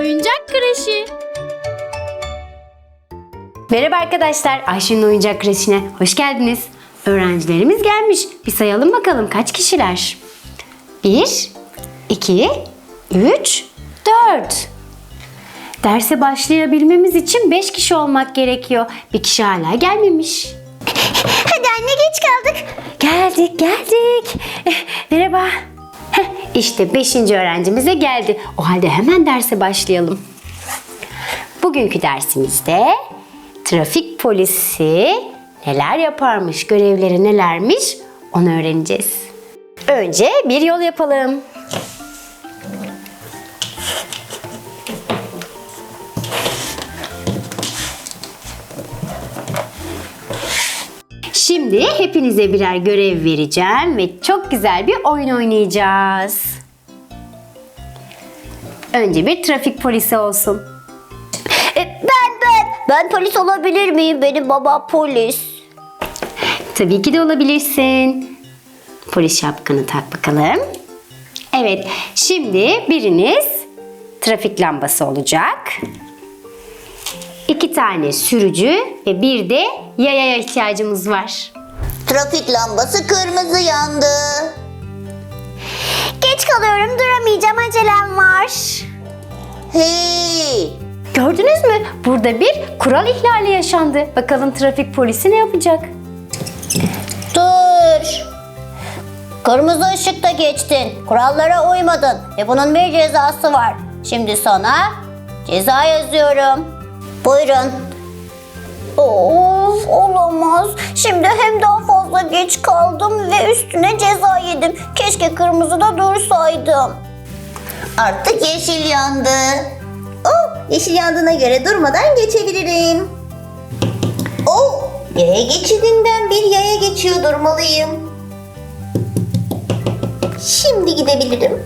Oyuncak Kreşi. Merhaba arkadaşlar, Ayşe'nin oyuncak kreşine hoş geldiniz. Öğrencilerimiz gelmiş. Bir sayalım bakalım kaç kişiler? 1, 2, 3, 4. Derse başlayabilmemiz için 5 kişi olmak gerekiyor. Bir kişi hala gelmemiş. Hadi anne geç kaldık. Geldik geldik. Eh, Merhaba. İşte 5. öğrencimiz de geldi. O halde hemen derse başlayalım. Bugünkü dersimizde trafik polisi neler yaparmış, görevleri nelermiş onu öğreneceğiz. Önce bir yol yapalım. Şimdi hepinize birer görev vereceğim ve çok güzel bir oyun oynayacağız. Önce bir trafik polisi olsun. E, ben ben. Ben polis olabilir miyim? Benim baba polis. Tabii ki de olabilirsin. Polis şapkanı tak bakalım. Evet, şimdi biriniz trafik lambası olacak. İki tane sürücü ve bir de yayaya ihtiyacımız var. Trafik lambası kırmızı yandı. Geç kalıyorum duramayacağım acelem var. Hey! Gördünüz mü? Burada bir kural ihlali yaşandı. Bakalım trafik polisi ne yapacak? Dur. Kırmızı ışıkta geçtin. Kurallara uymadın. Ve bunun bir cezası var. Şimdi sana ceza yazıyorum. Buyurun. Of olamaz. Şimdi hem daha fazla geç kaldım ve üstüne ceza yedim. Keşke kırmızıda dursaydım. Artık yeşil yandı. Oh, yeşil yandığına göre durmadan geçebilirim. Oh, yaya geçidinden bir yaya geçiyor durmalıyım. Şimdi gidebilirim.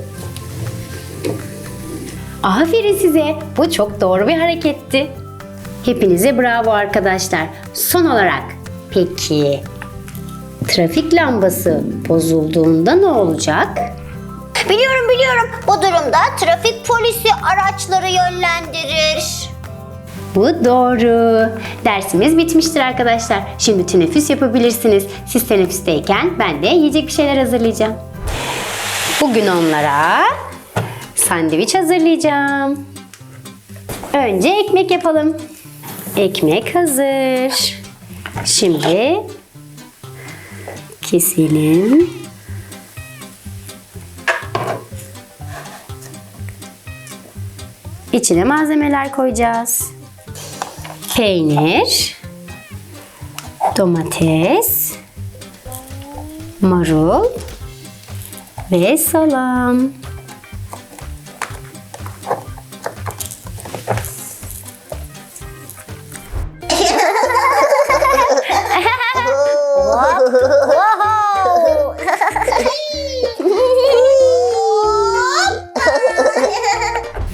Aferin size. Bu çok doğru bir hareketti. Hepinize bravo arkadaşlar. Son olarak peki trafik lambası bozulduğunda ne olacak? Biliyorum biliyorum. Bu durumda trafik polisi araçları yönlendirir. Bu doğru. Dersimiz bitmiştir arkadaşlar. Şimdi teneffüs yapabilirsiniz. Siz teneffüsteyken ben de yiyecek bir şeyler hazırlayacağım. Bugün onlara sandviç hazırlayacağım. Önce ekmek yapalım. Ekmek hazır. Şimdi keselim. İçine malzemeler koyacağız. Peynir, domates, marul ve salam.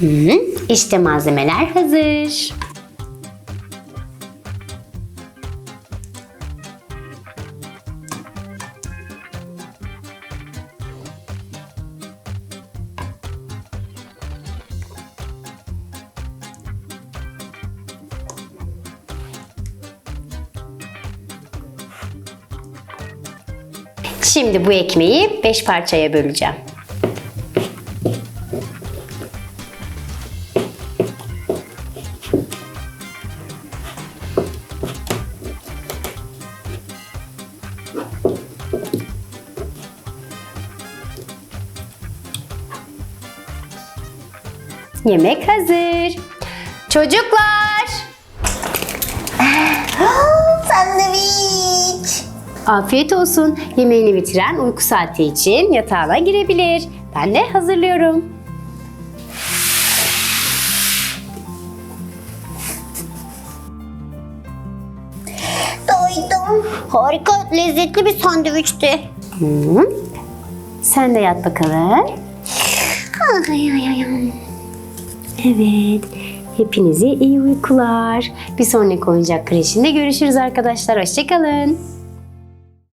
Hı, işte malzemeler hazır. Şimdi bu ekmeği 5 parçaya böleceğim. Yemek hazır. Çocuklar! Sandviç. Afiyet olsun. Yemeğini bitiren uyku saati için yatağına girebilir. Ben de hazırlıyorum. Doydum. Harika, lezzetli bir sandviçti. Hı. Sen de yat bakalım. Ay, ay, ay, ay. Evet. Hepinize iyi uykular. Bir sonraki oyuncak kreşinde görüşürüz arkadaşlar. Hoşçakalın.